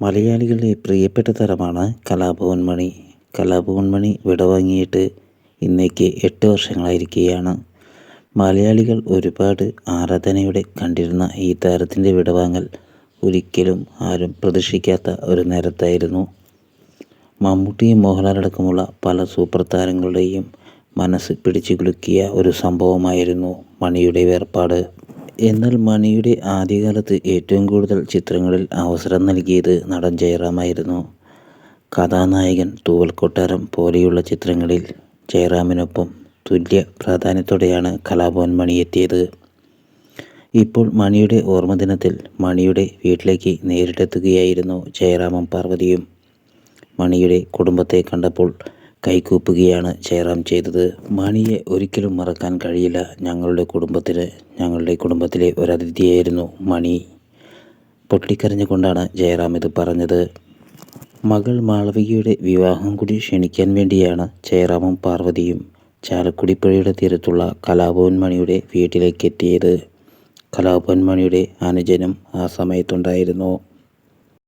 മലയാളികളുടെ പ്രിയപ്പെട്ട തരമാണ് കലാഭവൻ മണി. കലാഭവൻ മണി വിടവാങ്ങിയിട്ട് ഇന്നേക്ക് എട്ട് വർഷങ്ങളായിരിക്കുകയാണ് മലയാളികൾ ഒരുപാട് ആരാധനയോടെ കണ്ടിരുന്ന ഈ താരത്തിന്റെ വിടവാങ്ങൽ ഒരിക്കലും ആരും പ്രതീക്ഷിക്കാത്ത ഒരു നേരത്തായിരുന്നു. മമ്മൂട്ടിയും മോഹൻലാലടക്കമുള്ള പല സൂപ്പർ താരങ്ങളുടെയും മനസ്സ് പിടിച്ചു കുലുക്കിയ ഒരു സംഭവമായിരുന്നു മണിയുടെ വേർപാട്. എന്നാൽ മണിയുടെ ആദ്യകാലത്ത് ഏറ്റവും കൂടുതൽ ചിത്രങ്ങളിൽ അവസരം നൽകിയത് നടൻ ജയറാമായിരുന്നു. കഥാനായകൻ തൂവൽ കൊട്ടാരം പോലെയുള്ള ചിത്രങ്ങളിൽ ജയറാമിനൊപ്പം തുല്യ പ്രാധാന്യത്തോടെയാണ് കലാഭവൻ മണി എത്തിയത് ഇപ്പോൾ മണിയുടെ ഓർമ്മദിനത്തിൽ മണിയുടെ വീട്ടിലേക്ക് നേരിട്ടെത്തുകയായിരുന്നു ജയറാമും പാർവതിയും. മണിയുടെ കുടുംബത്തെ കണ്ടപ്പോൾ കൈകൂപ്പുകയാണ് ജയറാം ചെയ്തത്. മാണിയെ ഒരിക്കലും മറക്കാൻ കഴിയില്ല. ഞങ്ങളുടെ കുടുംബത്തിന് ഞങ്ങളുടെ കുടുംബത്തിലെ ഒരതിഥിയായിരുന്നു മണി. പൊട്ടിക്കരഞ്ഞുകൊണ്ടാണ് ജയറാം ഇത് പറഞ്ഞത്. മകൾ മാളവികയുടെ വിവാഹം കൂടി ക്ഷണിക്കാൻ വേണ്ടിയാണ് ജയറാമും പാർവതിയും ചാലക്കുടി പുഴയുടെ തീരത്തുള്ള കലാഭവൻ മണിയുടെ വീട്ടിലേക്ക് എത്തിയത്. കലാഭവൻ മണിയുടെ അനുജനും ആ സമയത്തുണ്ടായിരുന്നു.